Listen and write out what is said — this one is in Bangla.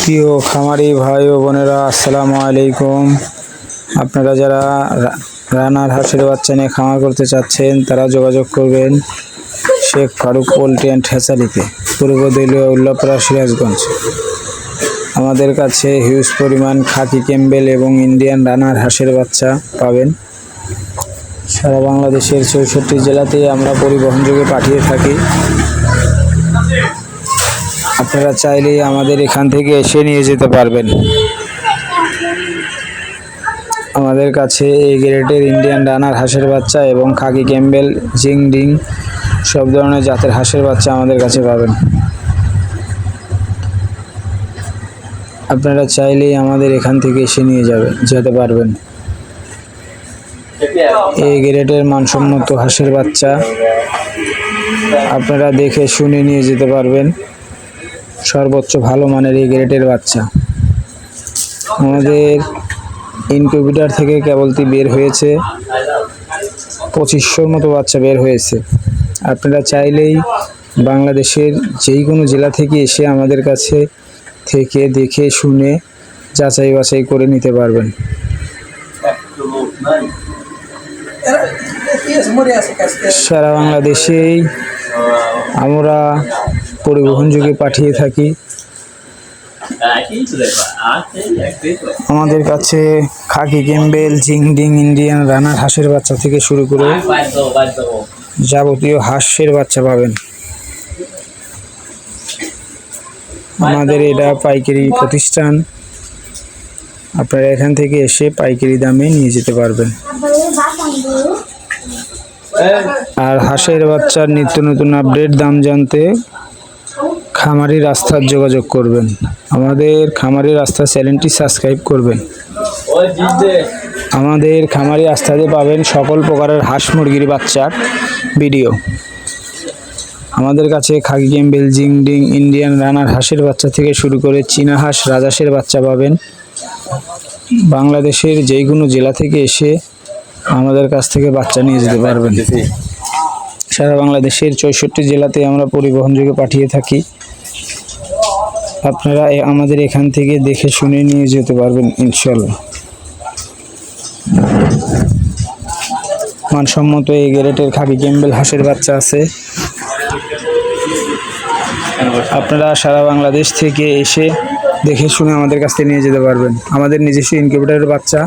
প্রিয় খামারি ভাই ও বোনেরা, আসসালামু আলাইকুম। আপনারা যারা রানার হাঁসের বাচ্চা নিয়ে খামার করতে চাচ্ছেন, তারা যোগাযোগ করবেন শেখ ফারুক পোল্ট্রি অ্যান্ড হ্যাচারিতে পূর্ব দলীয় উল্লাপাড়া সিরাজগঞ্জ। আমাদের কাছে হিউজ পরিমাণ খাকি ক্যাম্বেল এবং ইন্ডিয়ান রানার হাঁসের বাচ্চা পাবেন। সারা বাংলাদেশের চৌষট্টি জেলাতেই আমরা পরিবহনযোগে পাঠিয়ে থাকি। আপনারা চাইলেই আমাদের এখান থেকে এসে নিয়ে যেতে পারবেন। আমাদের কাছে এই গ্রেডের ইন্ডিয়ান রানার হাঁসের বাচ্চা এবং খাকি ক্যাম্বেল, জিং ডিং সব ধরনের জাতের হাঁসের বাচ্চা আমাদের কাছে পাবেন। আপনারা চাইলেই আমাদের এখান থেকে এসে নিয়ে যাবে, যেতে পারবেন। এই গ্রেডের মানসম্মত হাঁসের বাচ্চা আপনারা দেখে শুনে নিয়ে যেতে পারবেন। সর্বোচ্চ ভালো মানের এই গ্রেডের বাচ্চা। আমাদের ইনকিউবেটার থেকে কেবলটি বের হয়েছে। পঁচিশশোর মতো বাচ্চা বের হয়েছে। আপনারা চাইলেই বাংলাদেশের যেই কোনো জেলা থেকে এসে আমাদের কাছে থেকে দেখে, শুনে, যাচাই বাছাই করে নিতে পারবেন। সারা বাংলাদেশেই আমরা পরিবহন যুগে পাঠিয়ে থাকি। আমাদের কাছে খাকি গেম্বেল জিংডিং, ইন্ডিয়ান রানার হাঁসের বাচ্চা থেকে শুরু করে যাবতীয় হাঁসের বাচ্চা পাবেন। আমাদের এটা পাইকারি প্রতিষ্ঠান। আপনারা এখান থেকে এসে পাইকারি দামে নিয়ে যেতে পারবেন। আর হাঁসের বাচ্চার নিত্য নতুন আপডেট, দাম জানতে খামারি রাস্তার যোগাযোগ করবেন। আমাদের খামারি রাস্তা চ্যানেলটি সাবস্ক্রাইব করবেন। আমাদের খামারি রাস্তাতে পাবেন সকল প্রকারের হাঁস মুরগির বাচ্চার ভিডিও। আমাদের কাছে খাকি গেম বেলজিং, ডিং, ইন্ডিয়ান রানার হাঁসের বাচ্চা থেকে শুরু করে চীনা হাঁস, রাজাসের বাচ্চা পাবেন। বাংলাদেশের যেই কোনো জেলা থেকে এসে আমাদের কাছ থেকে বাচ্চা নিয়ে যেতে পারবেন। সারা বাংলাদেশের চৌষট্টি জেলাতে আমরা পরিবহন যোগে পাঠিয়ে থাকি। আপনারা আমাদের এখান থেকে দেখে শুনে নিয়ে যেতে পারবেন ইনশাল্লাহ মানসম্মত এই গ্রেটের খাকি ক্যাম্বেল হাঁসের বাচ্চা আছে। আপনারা সারা বাংলাদেশ থেকে এসে দেখে শুনে আমাদের কাছ থেকে নিয়ে যেতে পারবেন। আমাদের নিজস্ব ইনকিউবেটারের বাচ্চা।